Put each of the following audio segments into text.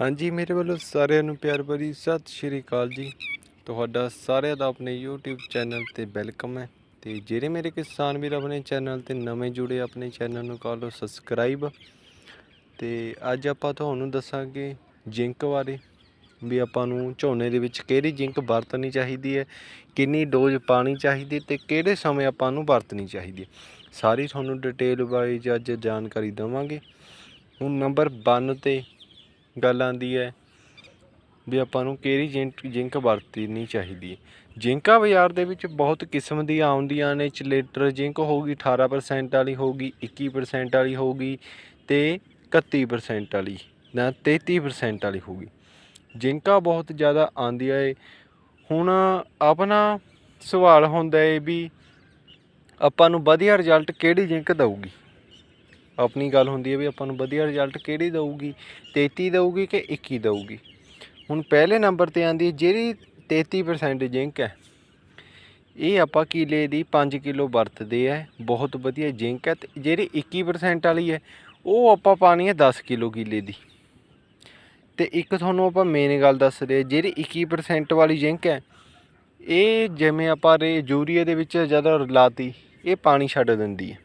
ਹਾਂਜੀ, ਮੇਰੇ ਵੱਲੋਂ ਸਾਰਿਆਂ ਨੂੰ ਪਿਆਰ ਭਰੀ ਸਤਿ ਸ਼੍ਰੀ ਅਕਾਲ ਜੀ। ਤੁਹਾਡਾ ਸਾਰਿਆਂ ਦਾ ਆਪਣੇ YouTube ਚੈਨਲ ਤੇ ਵੈਲਕਮ ਹੈ। ਤੇ ਜਿਹੜੇ ਮੇਰੇ ਕਿਸਾਨ ਵੀਰ ਆਪਣੇ ਚੈਨਲ ਤੇ ਨਵੇਂ ਜੁੜੇ, ਆਪਣੇ ਚੈਨਲ ਨੂੰ ਕਰ ਲਓ ਸਬਸਕ੍ਰਾਈਬ। ਤੇ ਅੱਜ ਆਪਾਂ ਤੁਹਾਨੂੰ ਦੱਸਾਂਗੇ ਜਿੰਕ ਬਾਰੇ, ਵੀ ਆਪਾਂ ਨੂੰ ਝੋਨੇ ਦੇ ਵਿੱਚ ਕਿਹੜੀ ਜਿੰਕ ਵਰਤਣੀ ਚਾਹੀਦੀ ਹੈ, ਕਿੰਨੀ ਡੋਜ਼ ਪਾਣੀ ਚਾਹੀਦੀ ਤੇ ਕਿਹੜੇ ਸਮੇਂ ਆਪਾਂ ਨੂੰ ਵਰਤਣੀ ਚਾਹੀਦੀ ਹੈ। ਸਾਰੀ ਤੁਹਾਨੂੰ ਡਿਟੇਲ ਵਾਈਜ਼ ਅੱਜ ਜਾਣਕਾਰੀ ਦੇਵਾਂਗੇ। ਹੁਣ ਨੰਬਰ 1 ਤੇ ਗੱਲ ਆਉਂਦੀ ਹੈ ਵੀ ਆਪਾਂ ਨੂੰ ਕਿਹੜੀ ਜਿੰਕ ਜਿੰਕ ਵਰਤਣੀ ਚਾਹੀਦੀ ਹੈ। ਜਿੰਕਾਂ ਬਾਜ਼ਾਰ ਦੇ ਵਿੱਚ ਬਹੁਤ ਕਿਸਮ ਦੀਆਂ ਆਉਂਦੀਆਂ ਨੇ, ਚਲੇਟਰ ਜਿੰਕ ਹੋਊਗੀ 18% ਵਾਲੀ ਹੋਊਗੀ 21% ਵਾਲੀ ਹੋਊਗੀ ਤੇ 31% ਵਾਲੀ ਨਾ 33% ਵਾਲੀ ਹੋਊਗੀ ਜਿੰਕਾਂ ਬਹੁਤ ਜ਼ਿਆਦਾ ਆਉਂਦੀਆਂ ਏ। ਹੁਣ ਆਪਣਾ ਸਵਾਲ ਹੁੰਦਾ ਏ ਵੀ ਆਪਾਂ ਨੂੰ ਵਧੀਆ ਰਿਜ਼ਲਟ ਕਿਹੜੀ ਜਿੰਕ ਦਊਗੀ? ਆਪਣੀ ਗੱਲ ਹੁੰਦੀ ਹੈ ਵੀ ਆਪਾਂ ਨੂੰ ਵਧੀਆ ਰਿਜ਼ਲਟ ਕਿਹੜੀ ਦਊਗੀ? 33 ਦਊਗੀ ਕਿ 21 ਦਊਗੀ? ਹੁਣ ਪਹਿਲੇ ਨੰਬਰ ਤੇ ਆਂਦੀ ਜਿਹੜੀ 33% ਜਿੰਕ ਹੈ, ਇਹ ਆਪਾਂ ਕਿਲੇ ਦੀ 5 ਕਿਲੋ ਵਰਤਦੇ ਆ ਬਹੁਤ ਵਧੀਆ ਜਿੰਕ ਹੈ ਤੇ ਜਿਹੜੀ 21% ਵਾਲੀ ਹੈ, ਉਹ ਆਪਾਂ ਪਾਣੀ ਹੈ 10 ਕਿਲੋ ਕਿਲੇ ਦੀ। ਤੇ ਇੱਕ ਤੁਹਾਨੂੰ ਆਪਾਂ ਮੇਨ ਗੱਲ ਦੱਸ ਰਹੇ ਜਿਹੜੀ 21% ਵਾਲੀ ਜਿੰਕ ਹੈ, ਇਹ ਜਿਵੇਂ ਆਪਾਂ ਰੇ ਯੂਰੀਆ ਦੇ ਵਿੱਚ ਜਦੋਂ ਰਲਾਤੀ ਇਹ ਪਾਣੀ ਛੱਡ ਦਿੰਦੀ ਹੈ।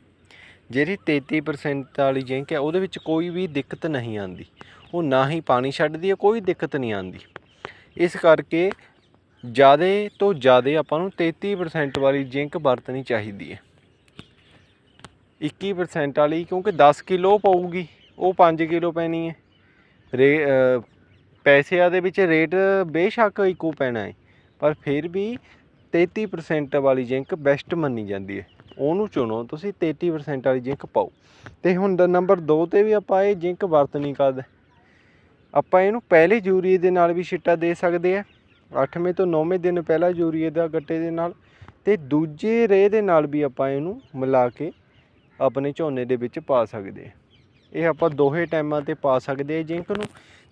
ਜਿਹੜੀ 33% ਵਾਲੀ ਜਿੰਕ ਹੈ, ਉਹਦੇ ਵਿੱਚ ਕੋਈ ਵੀ ਦਿੱਕਤ ਨਹੀਂ ਆਉਂਦੀ। ਉਹ ਨਾ ਹੀ ਪਾਣੀ ਛੱਡਦੀ ਹੈ, ਕੋਈ ਦਿੱਕਤ ਨਹੀਂ ਆਉਂਦੀ। ਇਸ ਕਰਕੇ ਜ਼ਿਆਦਾ ਤੋਂ ਜ਼ਿਆਦਾ ਆਪਾਂ ਨੂੰ 33% ਵਾਲੀ ਜਿੰਕ ਵਰਤਣੀ ਚਾਹੀਦੀ ਹੈ। 21% ਵਾਲੀ, ਕਿਉਂਕਿ 10 ਕਿਲੋ ਪਊਗੀ, ਉਹ 5 ਕਿਲੋ ਪੈਣੀ ਹੈ। ਰੇ ਪੈਸਿਆਂ ਦੇ ਵਿੱਚ ਰੇਟ ਬੇਸ਼ੱਕ ਇੱਕੋ ਪੈਣਾ ਹੈ। ਪਰ ਫਿਰ ਵੀ 33% ਵਾਲੀ ਜਿੰਕ ਬੈਸਟ ਮੰਨੀ ਜਾਂਦੀ ਹੈ। ਉਹਨੂੰ ਚੁਣੋ, ਤੁਸੀਂ 33% ਵਾਲੀ ਜਿੰਕ ਪਾਓ। ਤੇ ਹੁਣ ਦ- ਨੰਬਰ 2 ਤੇ ਵੀ ਆਪਾਂ ਇਹ ਜਿੰਕ ਵਰਤਣੀ ਕਦ ਆਪਾਂ ਇਹਨੂੰ ਪਹਿਲੇ ਯੂਰੀਏ ਦੇ ਨਾਲ ਵੀ ਛਿੱਟਾ ਦੇ ਸਕਦੇ ਆ। 8ਵੇਂ ਤੋਂ 9ਵੇਂ ਦਿਨ ਪਹਿਲਾ ਯੂਰੀਏ ਦਾ ਗੱਟੇ ਦੇ ਨਾਲ ਤੇ ਦੂਜੇ ਰੇਹ ਦੇ ਨਾਲ ਵੀ ਆਪਾਂ ਇਹਨੂੰ ਮਿਲਾ ਕੇ ਆਪਣੇ ਝੋਨੇ ਦੇ ਵਿੱਚ ਪਾ ਸਕਦੇ ਆ। ਇਹ ਆਪਾਂ ਦੋਹੇ ਟਾਈਮਾਂ ਤੇ ਪਾ ਸਕਦੇ ਆ ਜਿੰਕ ਨੂੰ।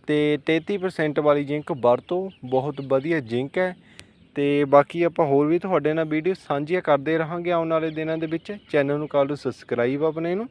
ਤੇ 33% ਵਾਲੀ ਜਿੰਕ ਵਰਤੋ, ਬਹੁਤ ਵਧੀਆ ਜਿੰਕ ਹੈ। ਤੇ ਬਾਕੀ ਆਪਾਂ ਹੋਰ ਵੀ ਤੁਹਾਡੇ ਨਾਲ ਵੀਡੀਓ ਸਾਂਝੀਆਂ ਕਰਦੇ ਰਹਾਂਗੇ ਆਉਣ ਵਾਲੇ ਦਿਨਾਂ ਦੇ ਵਿੱਚ। ਚੈਨਲ ਨੂੰ ਕਰ ਲਓ ਸਬਸਕ੍ਰਾਈਬ ਆਪਣੇ ਨੂੰ।